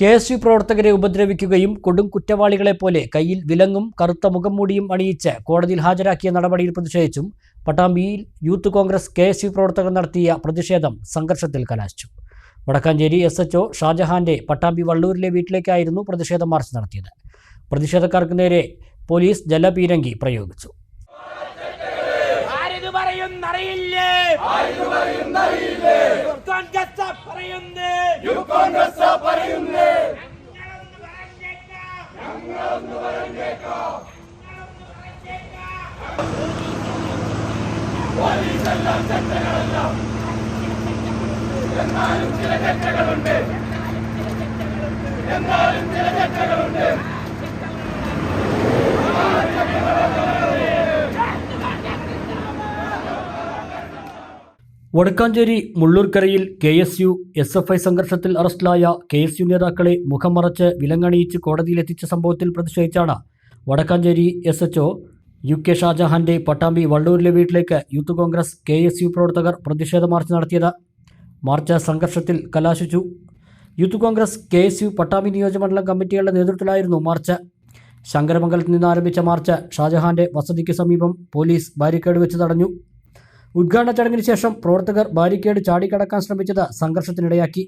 K S U പ്രവർത്തകരെ ഉപദ്രവിക്കുകയും കൊടും കുറ്റവാളികളെ പോലെ കയ്യിൽ വിലങ്ങും കറുത്ത മുഖംമൂടിയും അണിയിച്ച് കോടതിയിൽ ഹാജരാക്കിയ നടപടിയിൽ പ്രതിഷേധിച്ചും പട്ടാമ്പിയിൽ Youth Congress K S U പ്രവർത്തകർ നടത്തിയ പ്രതിഷേധം സംഘർഷത്തിൽ കലാശിച്ചു. വടക്കാഞ്ചേരി എസ് എച്ച് ഷാജഹാന്റെ പട്ടാമ്പി വള്ളൂരിലെ വീട്ടിലേക്കായിരുന്നു പ്രതിഷേധ മാർച്ച് നടത്തിയത്. പ്രതിഷേധക്കാർക്ക് നേരെ പോലീസ് ജലപീരങ്കി പ്രയോഗിച്ചു. പറയുന്നറിയില്ലേ? കോൺഗ്രസ് പറയുന്നേ Vadakkanchery മുള്ളൂർക്കരയിൽ K S U S F I സംഘർഷത്തിൽ അറസ്റ്റിലായ കെ എസ് യു നേതാക്കളെ മുഖം മറച്ച് വിലങ്ങണിയിച്ച് കോടതിയിലെത്തിച്ച സംഭവത്തിൽ പ്രതിഷേധിച്ചാണ് Vadakkanchery S H U K ഷാജഹാന്റെ Pattambi വള്ളൂരിലെ വീട്ടിലേക്ക് Youth Congress K S U പ്രവർത്തകർ പ്രതിഷേധ മാർച്ച് നടത്തിയത്. മാർച്ച് സംഘർഷത്തിൽ കലാശിച്ചു. Youth Congress K S U Pattambi നിയോജകമണ്ഡലം കമ്മിറ്റികളുടെ നേതൃത്വത്തിലായിരുന്നു മാർച്ച്. ശങ്കരമംഗലത്ത് നിന്ന് ആരംഭിച്ച മാർച്ച് ഷാജഹാന്റെ വസതിക്ക് സമീപം പോലീസ് ബാരിക്കേഡ് വെച്ച് തടഞ്ഞു. ഉദ്ഘാടന ചടങ്ങിന് ശേഷം പ്രവർത്തകർ ബാരിക്കേഡ് ചാടിക്കടക്കാൻ ശ്രമിച്ചത് സംഘർഷത്തിനിടയാക്കി.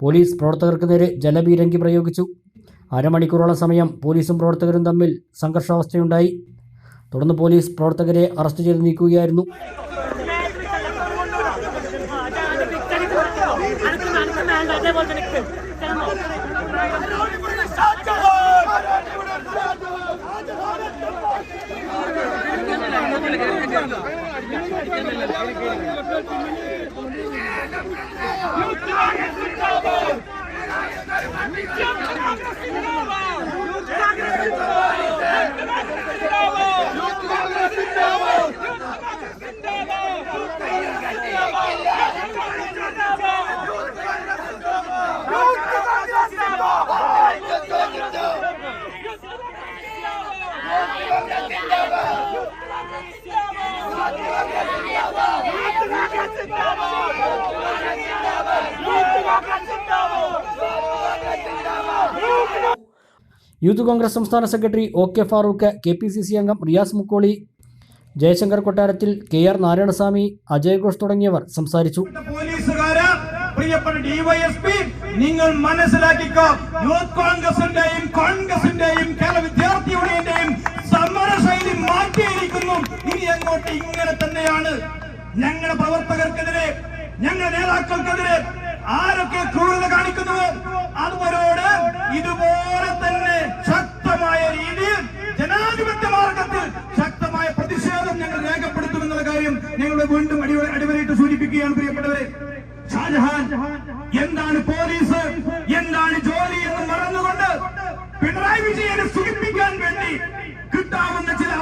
പോലീസ് പ്രവർത്തകർക്ക് നേരെ ജലബീരങ്കി പ്രയോഗിച്ചു. അരമണിക്കൂറോളം സമയം പോലീസും പ്രവർത്തകരും തമ്മിൽ സംഘർഷാവസ്ഥയുണ്ടായി. തുടർന്ന് പോലീസ് പ്രവർത്തകരെ അറസ്റ്റ് ചെയ്ത് നീക്കുകയായിരുന്നു. യൂത്ത് കോൺഗ്രസ് സംസ്ഥാന secretary O K Farooq K P C C അംഗം റിയാസ് മുക്കോളി ജയശങ്കർ കൊട്ടാരത്തിൽ കെ ആർ നാരായണസ്വാമി അജയ് ഘോഷ് തുടങ്ങിയവർ സംസാരിച്ചു. പ്രിയപ്പെട്ട ഡിവൈഎസ്പി നിങ്ങൾ മനസ്സിലാക്കിക്കോ യൂത്ത് കോൺഗ്രസിന്റെയും കോൺഗ്രസിന്റെയും കേരള വിദ്യാർത്ഥി യൂണിയന്റെയും സമര ശൈലി മാറ്റിയിരിക്കുന്നു. ഇനി അങ്ങോട്ട് ഇങ്ങനെ തന്നെയാണ് ഞങ്ങളുടെ പ്രവർത്തകർക്കെതിരെ ഞങ്ങളുടെ നേതാക്കൾക്കെതിരെ ആരൊക്കെ ക്രൂരത കാണിക്കുന്നുവോ അവരോട് ഇതുപോലെ തന്നെ ശക്തമായ രീതിയിൽ ജനാധിപത്യ മാർഗത്തിൽ ശക്തമായ പ്രതിഷേധം ഞങ്ങൾ രേഖപ്പെടുത്തുമെന്നുള്ള കാര്യം ഞങ്ങൾ വീണ്ടും അടി അടിവരയിട്ട് സൂചിപ്പിക്കുകയാണ് പ്രിയപ്പെട്ടവരെ. ഷാജഹാൻ എന്താണ് പോലീസ്? എന്താണ് ജോലി എന്ന് മറന്നുകൊണ്ട് പിണറായി വിജയനെ സൂചിപ്പിക്കാൻ വേണ്ടി കിട്ടാവുന്ന ചില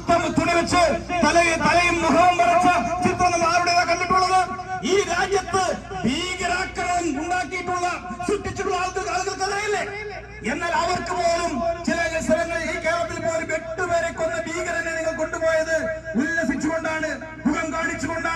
കറുത്ത തുണി വെച്ച് തലയും തലയും മുഖവും മറച്ച ചിത്രം നമ്മൾ ആരുടേതാ കണ്ടിട്ടുള്ളത്? ഈ രാജ്യത്ത് ഭീകരാക്രമണം ഉണ്ടാക്കിയിട്ടുള്ള സൃഷ്ടിച്ചിട്ടുള്ള ആളുകൾ ആളുകൾക്കറിയില്ലേ? എന്നാൽ അവർക്ക് പോലും ചില സ്ഥലങ്ങളിൽ ഈ കേരളത്തിൽ പോലും എട്ടുപേരെ കൊന്ന ഭീകരനെ നിങ്ങൾ കൊണ്ടുപോയത് ഉല്ലസിച്ചുകൊണ്ടാണ് മുഖം കാണിച്ചുകൊണ്ടാണ്